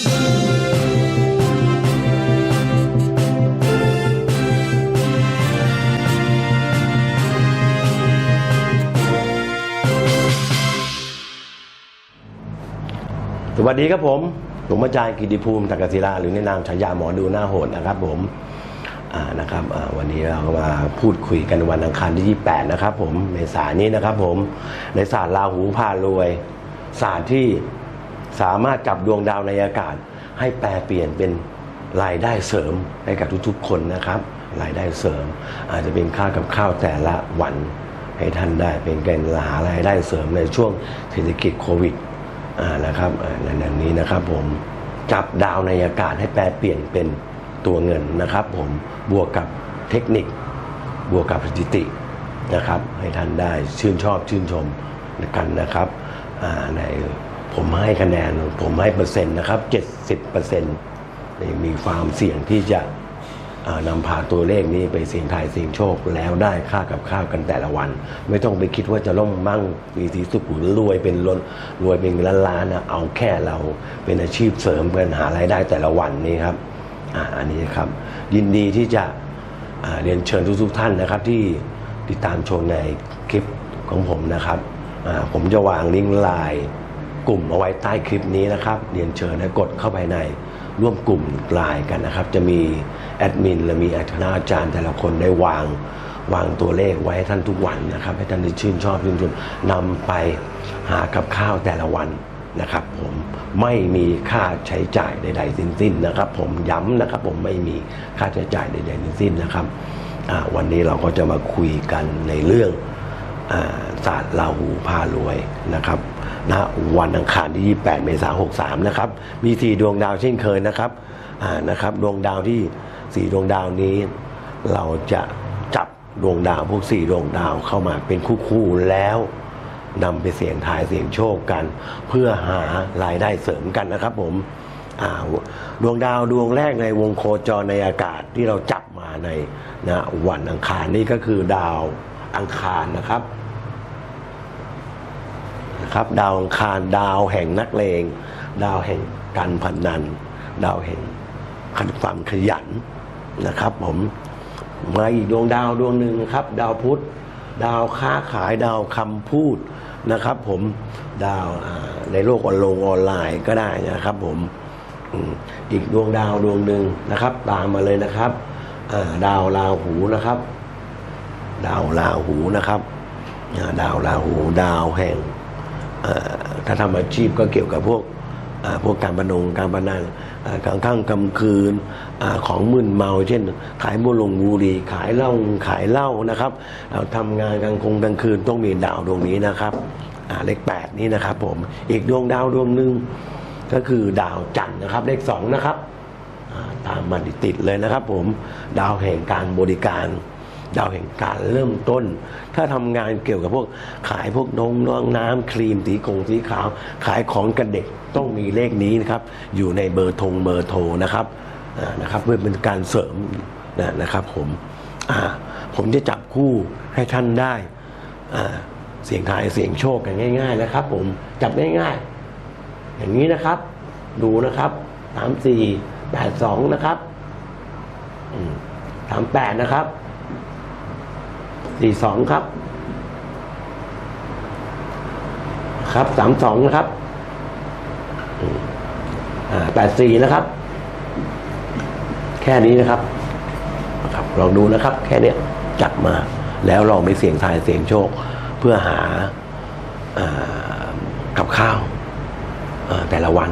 สวัสดีครับผม ผมอาจารย์กิติภูมิตักกศิลาหรือในนามฉายาหมอดูหน้าโหดนะครับผมอ่านะครับวันนี้เราก็มาพูดคุยกันวันอังคารที่ 28 นะครับผมเมษายนนี้นะครับผม ในศาสตร์ราหูพารวย ศาสตร์ที่ สามารถจับดวงดาวในอากาศ ให้แปลเปลี่ยนเป็นรายได้เสริมให้กับทุกๆ คนนะครับรายได้เสริม อาจจะเป็นค่ากับข้าวแต่ละวันให้ท่านได้เป็นการหารายได้เสริมในช่วงเศรษฐกิจโควิดนะครับในอย่างนี้นะครับผมจับดาวในอากาศให้แปลเปลี่ยนเป็นตัวเงินนะครับ ผมบวกกับเทคนิค บวกกับสถิตินะครับ ให้ท่านได้ชื่นชอบชื่นชมกันนะครับใน ผมให้คะแนนผมให้เปอร์เซ็นต์นะครับ 70เปอร์เซ็นต์มีความเสี่ยงที่จะนำพาตัวเลขนี้ไปเสี่ยงทายเสี่ยงโชคแล้วได้ค่ากับข้าวกันแต่ละวัน ไม่ต้องไปคิดว่าจะล่มมั่งมีสีสุขหรือรวยเป็นล้นรวยเป็นล้านล้านนะเอาแค่เราเป็นอาชีพเสริมเป็นหารายได้แต่ละวันนี้ครับอ,อันนี้ครับ ยินดีที่จะเรียนเชิญทุกๆท่านนะครับ ที่ติดตามชมในคลิปของผมนะครับผมจะวางลิงก์ไลน์ กลุ่มเอาไว้ใต้คลิปนี้นะครับ เรียนเชิญนะกดเข้าไปในร่วมกลุ่มไลน์กันนะครับ จะมีแอดมินและมีคณาอาจารย์แต่ละคนได้วางวางตัวเลขไว้ให้ท่านทุกวันนะครับ ให้ท่านได้ชื่นชอบชื่นชมนำไปหากับข้าวแต่ละวันนะครับ ผมไม่มีค่าใช้จ่ายใดๆสิ้นๆนะครับ ผมย้ำนะครับ ผมไม่มีค่าใช้จ่ายใดๆสิ้นนะครับวันนี้เราก็จะมาคุยกันในเรื่องอศาสตร์ราหูพารวยนะครับ ณวันอังคารที่ 28 เมษายน 63 นะครับ มีสี่ดวงดาวเช่นเคยนะครับอ่านะครับ ดวงดาวที่สี่ดวงดาวนี้ เราจะจับดวงดาวพวกสี่ดวงดาวเข้ามาเป็นคู่ๆแล้วนำไปเสี่ยงทายเสี่ยงโชคกัน เพื่อหารายได้เสริมกันนะครับผมอ่าดวงดาวดวงแรกในวงโคจรในอากาศที่เราจับมาในนะวันอังคารนี่ก็คือดาวอังคารนะครับ นะครับ ดาวอังคารดาวแห่งนักเลง ดาวแห่งการพนัน ดาวแห่งความขยันนะครับ ผมมาอีกดวงดาวดวงหนึ่งครับ ดาวพุธดาวค้าขายดาวคำพูดนะครับ ผมดาวในโลกออนลงออนไลน์ก็ได้นะครับ ผมอีกดวงดาวดวงหนึ่งนะครับ ตามมาเลยนะครับดาวราหูนะครับ ดาวราหูนะครับดาวราหู ดาวแห่ง ถ้าทำอาชีพก็เกี่ยวกับพวกอ่าพวกการพนงการพนันอ่ากลางค่ำกลางคืนอของมึนเมาเช่น ขายบุหรงบุหรี่ขายเหล้าขายเหล้านะครับเราทำงานกลางคงกลางคืนต้องมีดาวดวงนี้นะครับเลขแปดนี้นะครับผมอีกดวงดาวดวงหนึ่งก็คือดาวจันทร์นะครับ เลขสองนะครับตามมาติดเลยนะครับผมดาวแห่งการบริการ ดาวแห่งการเริ่มต้น ถ้าทำงานเกี่ยวกับพวกขายพวกนมน้องน้ำครีมสีกงสีขาว ขายของกันเด็กต้องมีเลขนี้นะครับ อยู่ในเบอร์ทงเบอร์โทรนะครับนะครับเพื่อเป็นการเสริมนะนะครับผมผมจะจับคู่ให้ท่านได้เสียงทายเสียงโชคกันง่าย ๆ นะครับ ผมจับง่ายๆ อย่างนี้นะครับ ดูนะครับสามสี่แปดสองนะครับสามแปดนะครับ สี่สองครับ ครับสามสองนะครับแปดสี่นะครับ แค่นี้นะครับครับลองดูนะครับ แค่เนี้ยจัดมาแล้วลองไปเสี่ยงทายเสี่ยงโชค เพื่อหาอกับข้าวาแต่ละวัน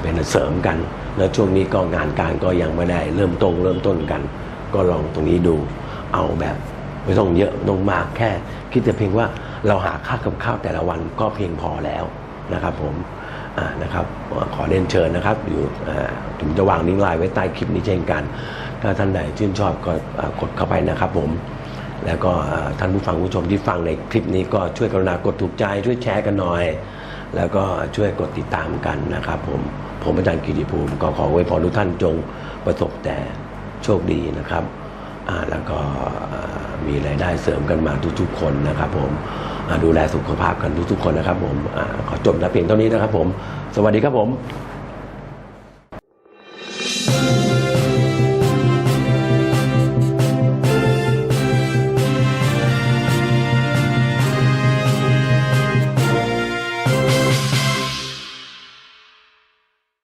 เป็นเสริมกัน แล้วช่วงนี้ก็งานการก็ยังไม่ได้ เริ่มต้นเริ่มต้นกัน ก็ลองตรงนี้ดูเอาแบบ ไม่ต้องเยอะไม่ต้องมากแค่ คิดแต่เพียงว่าเราหาค่ากับข้าวแต่ละวันก็เพียงพอแล้วนะครับผมนะครับขอเรียนเชิญนะครับ อยู่ถึงจะวางลิงไลน์ไว้ใต้คลิปนี้เช่นกัน ถ้าท่านใดชื่นชอบก็กดเข้าไปนะครับผมแล้วก็ท่านผู้ฟังผู้ชมที่ฟังในคลิปนี้ก็ช่วยกรุณากดถูกใจ ช่วยแชร์กันหน่อย แล้วก็ช่วยกดติดตามกันนะครับผมผมอาจารย์กิติภูมิก็ขอไว้พรทุกท่านจงประสบแต่โชคดีนะครับ แล้วก็มีรายได้เสริมกันมาทุกๆ คนนะครับผมดูแลสุขภาพกันทุกๆ คนนะครับผมอขอจบนะเพียงเท่านี้นะครับผม สวัสดีครับผม